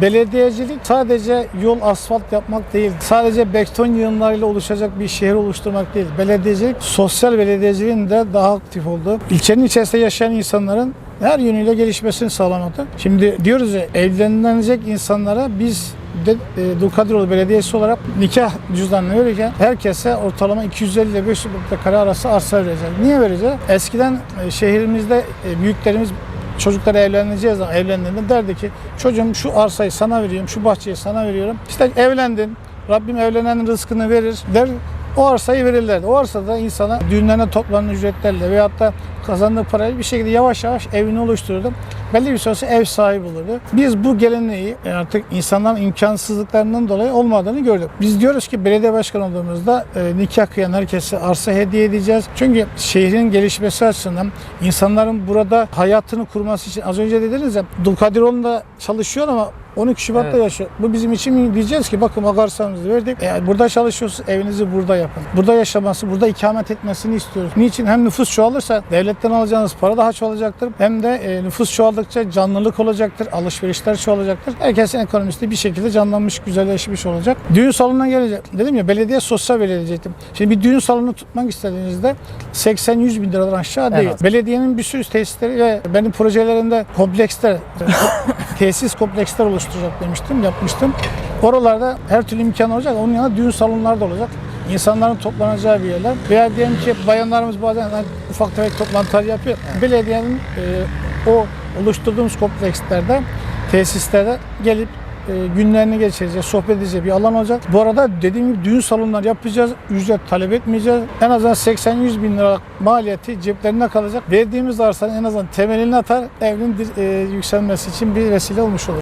Belediyecilik sadece yol asfalt yapmak değil. Sadece beton yığınlarıyla oluşacak bir şehir oluşturmak değil. Belediyecilik sosyal belediyeciliğin de daha aktif olduğu, ilçenin içerisinde yaşayan insanların her yönüyle gelişmesini sağlamaktır. Şimdi diyoruz ya evlenilecek insanlara biz de e, Dulkadiroğlu Belediyesi olarak nikah cüzdanını verirken herkese ortalama 250 ile 500 metrekare arası arsa vereceğiz. Niye vereceğiz? Eskiden e, şehrimizde e, büyüklerimiz çocukları evleneceğiz zaman evlendiğinde derdi ki çocuğum şu arsayı sana veriyorum, şu bahçeyi sana veriyorum. İşte evlendin, Rabbim evlenenin rızkını verir der. O arsayı verirlerdi. O arsada insana düğünlerine toplanan ücretlerle veyahut da kazandığı parayı bir şekilde yavaş yavaş evini oluştururdu. Belli bir süre sonra ev sahibi olurdu. Biz bu geleneği artık insanların imkansızlıklarından dolayı olmadığını gördük. Biz diyoruz ki belediye başkanı olduğumuzda e, nikah kıyan herkese arsa hediye edeceğiz. Çünkü şehrin gelişmesi açısından insanların burada hayatını kurması için az önce dediniz ya Dulkadiroğlu'nda çalışıyor ama 12 Şubat'ta Evet. yaşıyor. Bu bizim için diyeceğiz ki bakın akarsanızı verdik. E, burada çalışıyorsunuz evinizi burada yapın. Burada yaşaması, burada ikamet etmesini istiyoruz. Niçin? Hem nüfus çoğalırsa devletten alacağınız para daha çoğalacaktır. Hem de e, nüfus çoğaldıkça canlılık olacaktır. Alışverişler çoğalacaktır. Herkesin ekonomisi de bir şekilde canlanmış, güzelleşmiş olacak. Düğün salonuna gelecek. Dedim ya belediye sosyal belediyecektim. Şimdi bir düğün salonu tutmak istediğinizde 80-100 bin liradan aşağı En değil. az. Belediyenin bir sürü tesisleri ve benim projelerimde kompleksler, tesis kompleksler oluşturacak demiştim, yapmıştım. Oralarda her türlü imkan olacak. Onun yanında düğün salonları da olacak. İnsanların toplanacağı bir yerler. Veya diyelim ki bayanlarımız bazen hani ufak tefek toplantılar yapıyor. Belediyenin e, o oluşturduğumuz komplekslerde, tesislerde gelip e, günlerini geçireceğiz, sohbet edeceğiz bir alan olacak. Bu arada dediğim gibi düğün salonları yapacağız, ücret talep etmeyeceğiz. En azından 80-100 bin lira maliyeti ceplerine kalacak. Verdiğimiz arsanın en azından temelini atar, evin e, yükselmesi için bir vesile olmuş olur.